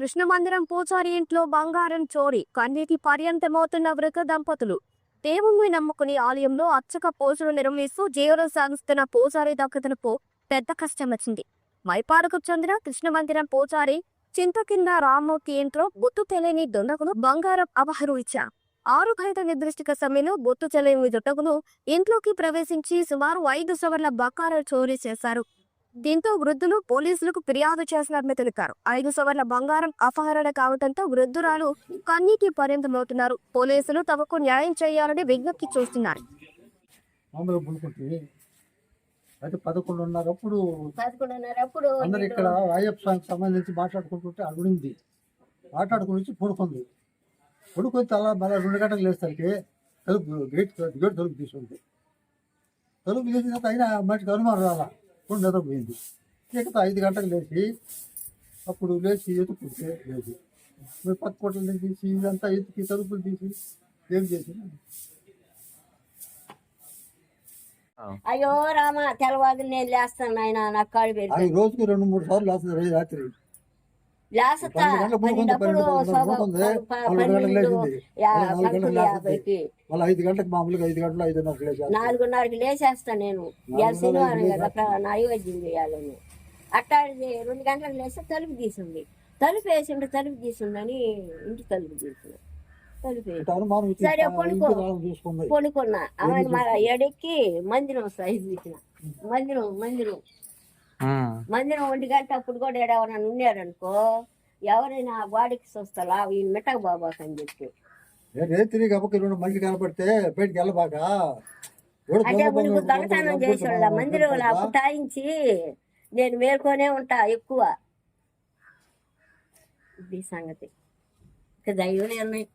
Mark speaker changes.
Speaker 1: కృష్ణ మందిరం పూజారి ఇంట్లో బంగారం చోరీ కన్నీటి పర్యంతమవుతున్న వృక దంపతులు. దేవుణ్ణి నమ్ముకుని ఆలయంలో అర్చక పూజలు నిర్వహిస్తూ జీవనం సాగిస్తున్న పూజారి దక్కతనపు పెద్ద కష్టం వచ్చింది మైపాడుకు చెందిన కృష్ణ మందిరం పూజారి చింతకింద రామ్మూర్తి ఇంట్లో బొత్తు తెలియని దుండగులు బంగారం అపహరించారు ఆరు గంట నిర్దిష్ట సమయంలో బొత్తు తెలియని దుండగులు ఇంట్లోకి ప్రవేశించి సుమారు ఐదు సవర్ల బకారాలు చోరీ చేశారు. దీంతో వృద్ధులు పోలీసులకు ఫిర్యాదు చేసినట్లు తెలిపారు. ఐదు సవర్ల బంగారం అపహరణ కావడంతో వృద్ధురాలు కన్నీటి పర్యంతమవుతున్నారు పోలీసులు తమకు న్యాయం చేయాలని విజ్ఞప్తి చేస్తున్నారు.
Speaker 2: మామూలుగా అయితే పదకొండున్నరప్పుడు
Speaker 3: పదకొండున్నరప్పుడు
Speaker 2: అందరు ఇక్కడ అయ్యప్ప స్వామికి సంబంధించి మాట్లాడుకుంటుంటే అడుగుంది మాట్లాడుకుని వచ్చి పడుకుంది. పడుకొని తల మళ్ళీ రెండు గంటలకు లేసరికి తలుపు గేట్ గేట్ తలుపు తీసుకుంది తలుపు తీసిన అయినా మనిషికి అనుమానం రాలా. రెండు నిద్రపోయింది. ఇక ఐదు గంటలకు లేచి అప్పుడు లేచి ఎత్తుకుంటే లేదు. మీరు పక్క కొట్టలు తీసి ఇదంతా ఎత్తుకి తలుపులు తీసి ఏం చేసి
Speaker 3: అయ్యో రామ తెల్లవారు నేను లేస్తాను ఆయన నాకు కాళ్ళు పెరిగి
Speaker 2: రోజుకి రెండు మూడు సార్లు లేస్తుంది రోజు రాత్రి. ఐదు గంటలకు మామూలుగా ఐదు గంటలు ఐదున్నరకు
Speaker 3: నాలుగున్నరకి లేచేస్తా నేను. శనివారం కదా నైవేద్యం చేయాలని అట్టాడి రెండు గంటలకు లేస్తే తలుపు తీసింది. తలుపు వేసిండు తలుపు తీసిండని ఇంటి తలుపు తీసింది. తలుపు వేసి సరే, ఆమె మన ఎడెక్కి మందిరం సైజు ఇచ్చిన మందిరం మందిరం. మందిరం ఒంటి గంట అప్పుడు కూడా ఎవరైనా ఉన్నారనుకో ఎవరైనా బాడీకి చూస్తా ఈ మిఠక బాబాకి అని చెప్పి.
Speaker 2: ఏ రేత్రి గబకి రెండు మనిషి కనపడితే బయటికి వెళ్ళబాక?
Speaker 3: అంటే
Speaker 2: దొంగ
Speaker 3: దొంగతనం
Speaker 2: దొంగ
Speaker 3: పుటాయించి నేను మేల్కొనే ఉంటా ఎక్కువ. ఇది సంగతి. ఇక దైవం నిర్ణయం